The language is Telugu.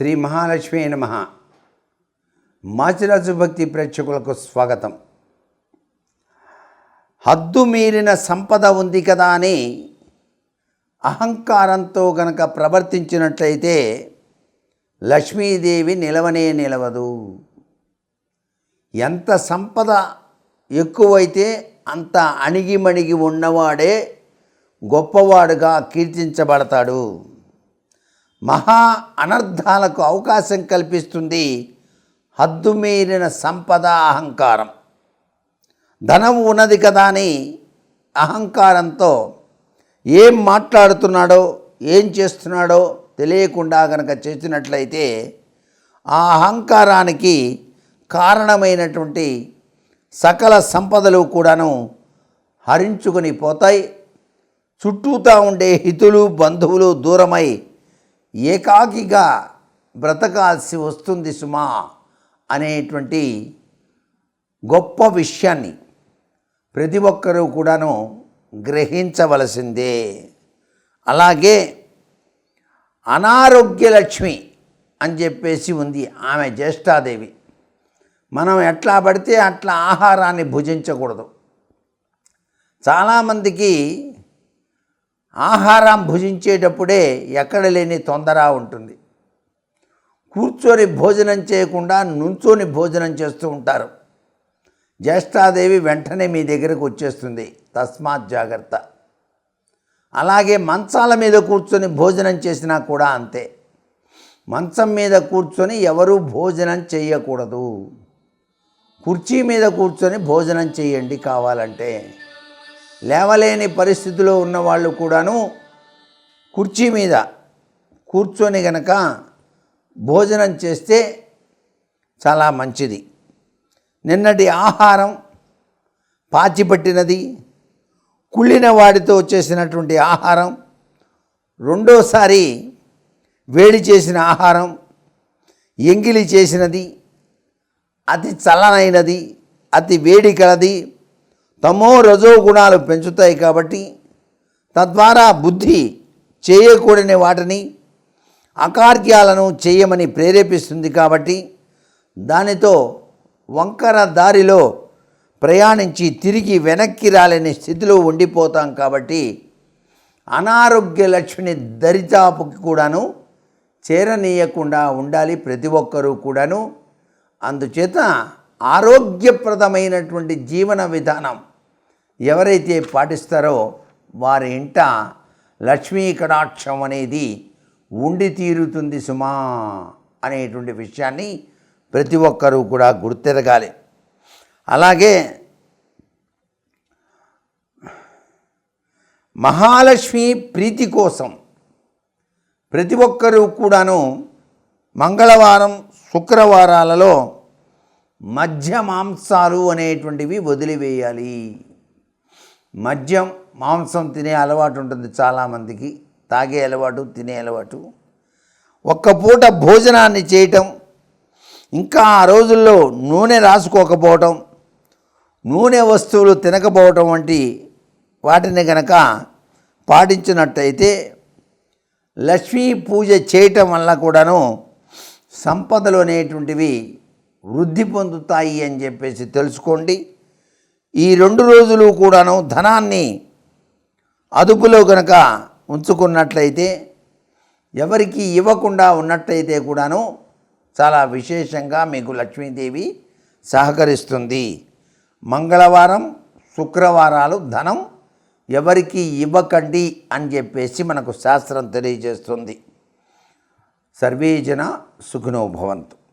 శ్రీ మహాలక్ష్మి నమ. మాచిరాజు భక్తి ప్రేక్షకులకు స్వాగతం. హద్దు మీరిన సంపద ఉంది కదా అని అహంకారంతో గనక ప్రవర్తించినట్లయితే లక్ష్మీదేవి నిలవనే నిలవదు. ఎంత సంపద ఎక్కువైతే అంత అణిగిమణిగి ఉన్నవాడే గొప్పవాడుగా కీర్తించబడతాడు. మహా అనర్థాలకు అవకాశం కల్పిస్తుంది హద్దుమీరిన సంపద అహంకారం. ధనం ఉన్నది కదా అని అహంకారంతో ఏం మాట్లాడుతున్నాడో ఏం చేస్తున్నాడో తెలియకుండా కనుక చేసినట్లయితే ఆ అహంకారానికి కారణమైనటువంటి సకల సంపదలు కూడాను హరించుకొని పోతాయి. చుట్టూతా ఉండే హితులు బంధువులు దూరమై ఏకాకిగా బ్రతకాల్సి వస్తుంది సుమా అనేటువంటి గొప్ప విషయాన్ని ప్రతి ఒక్కరూ కూడాను గ్రహించవలసిందే. అలాగే అనారోగ్య లక్ష్మి అని చెప్పేసి ఉంది ఆమె జ్యేష్ఠాదేవి. మనం ఎట్లా పడితే అట్లా ఆహారాన్ని భుజించకూడదు. చాలామందికి ఆహారం భుజించేటప్పుడే ఎక్కడ లేని తొందర ఉంటుంది. కూర్చొని భోజనం చేయకుండా నుంచొని భోజనం చేస్తూ ఉంటారు. జ్యేష్ఠాదేవి వెంటనే మీ దగ్గరకు వచ్చేస్తుంది తస్మాత్ జాగ్రత్త. అలాగే మంచాల మీద కూర్చొని భోజనం చేసినా కూడా అంతే. మంచం మీద కూర్చొని ఎవరూ భోజనం చేయకూడదు. కుర్చీ మీద కూర్చొని భోజనం చేయండి కావాలంటే. లేవలేని పరిస్థితిలో ఉన్న వాళ్ళు కూడాను కుర్చీ మీద కూర్చొని గనక భోజనం చేస్తే చాలా మంచిది. నిన్నటి ఆహారం పాచిపట్టినది కుళ్ళిన వాడితో చేసినటువంటి ఆహారం రెండోసారి వేడి చేసిన ఆహారం ఎంగిలి చేసినది అతి చల్లనైనది అతి వేడి కలది తమో రజో గుణాలు పెంచుతాయి కాబట్టి తద్వారా బుద్ధి చేయకూడని వాటిని అకార్యాలను చేయమని ప్రేరేపిస్తుంది కాబట్టి దానితో వంకర దారిలో ప్రయాణించి తిరిగి వెనక్కి రాలేని స్థితిలో ఉండిపోతాం కాబట్టి అనారోగ్య లక్ష్మిని దరితాపుకి కూడాను చేరనీయకుండా ఉండాలి ప్రతి ఒక్కరూ కూడాను. అందుచేత ఆరోగ్యప్రదమైనటువంటి జీవన విధానం ఎవరైతే పాటిస్తారో వారి ఇంట లక్ష్మీ కటాక్షం అనేది ఉండి తీరుతుంది సుమా అనేటువంటి విషయాన్ని ప్రతి ఒక్కరూ కూడా గుర్తెరగాలి. అలాగే మహాలక్ష్మి ప్రీతి కోసం ప్రతి ఒక్కరూ కూడాను మంగళవారం శుక్రవారాలలో మధ్య మాంసాలు అనేటువంటివి వదిలివేయాలి. మద్యం మాంసం తినే అలవాటు ఉంటుంది చాలామందికి. తాగే అలవాటు తినే అలవాటు. ఒక్క పూట భోజనాన్ని చేయటం ఇంకా ఆ రోజుల్లో నూనె రాసుకోకపోవటం నూనె వస్తువులు తినకపోవటం వంటి వాటిని గనక పాటించినట్టయితే లక్ష్మీ పూజ చేయటం వల్ల కూడాను సంపదలు అనేటువంటివి వృద్ధి పొందుతాయి అని చెప్పేసి తెలుసుకోండి. ఈ రెండు రోజులు కూడాను ధనాన్ని అదుపులో కనుక ఉంచుకున్నట్లయితే ఎవరికి ఇవ్వకుండా ఉన్నట్టయితే కూడాను చాలా విశేషంగా మీకు లక్ష్మీదేవి సహకరిస్తుంది. మంగళవారం శుక్రవారాలు ధనం ఎవరికి ఇవ్వకండి అని చెప్పేసి మనకు శాస్త్రం తెలియజేస్తుంది. సర్వే జన